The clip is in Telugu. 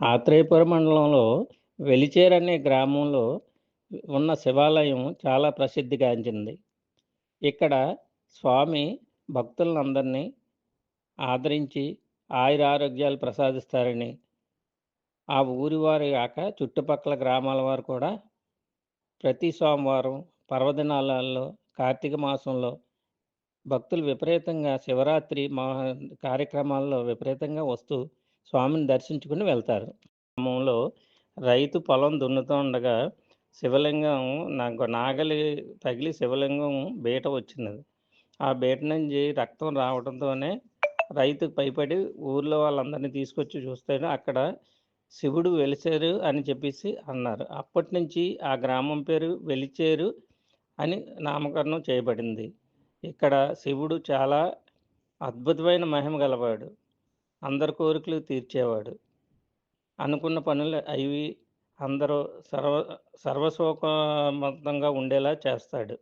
ఆత్రేయపురం మండలంలో వెలిచేరు అనే గ్రామంలో ఉన్న శివాలయం చాలా ప్రసిద్ధిగాంచింది. ఇక్కడ స్వామి భక్తులందరినీ ఆదరించి ఆయుర ఆరోగ్యాలు ప్రసాదిస్తారని, ఆ ఊరి వారు కాక చుట్టుపక్కల గ్రామాల వారు కూడా ప్రతి సోమవారం, పర్వదినాలలో, కార్తీక మాసంలో భక్తులు విపరీతంగా శివరాత్రి మహా కార్యక్రమాల్లో విపరీతంగా వస్తూ స్వామిని దర్శించుకుని వెళ్తారు. గ్రామంలో రైతు పొలం దున్నుతూ ఉండగా శివలింగం నాకు నాగలి తగిలి శివలింగం బీట వచ్చినది. ఆ బీట నుంచి రక్తం రావడంతోనే రైతు భయపడి ఊర్లో వాళ్ళందరిని తీసుకొచ్చి చూస్తే అక్కడ శివుడు వెలిచేరు అని చెప్పేసి అన్నారు. అప్పటినుంచి ఆ గ్రామం పేరు వెలిచేరు అని నామకరణం చేయబడింది. ఇక్కడ శివుడు చాలా అద్భుతమైన మహిమ గలవాడు. అందరి కోరికలు తీర్చేవాడు. అనుకున్న పనులు అవి అందరూ సర్వ సర్వసోకమతంగా ఉండేలా చేస్తాడు.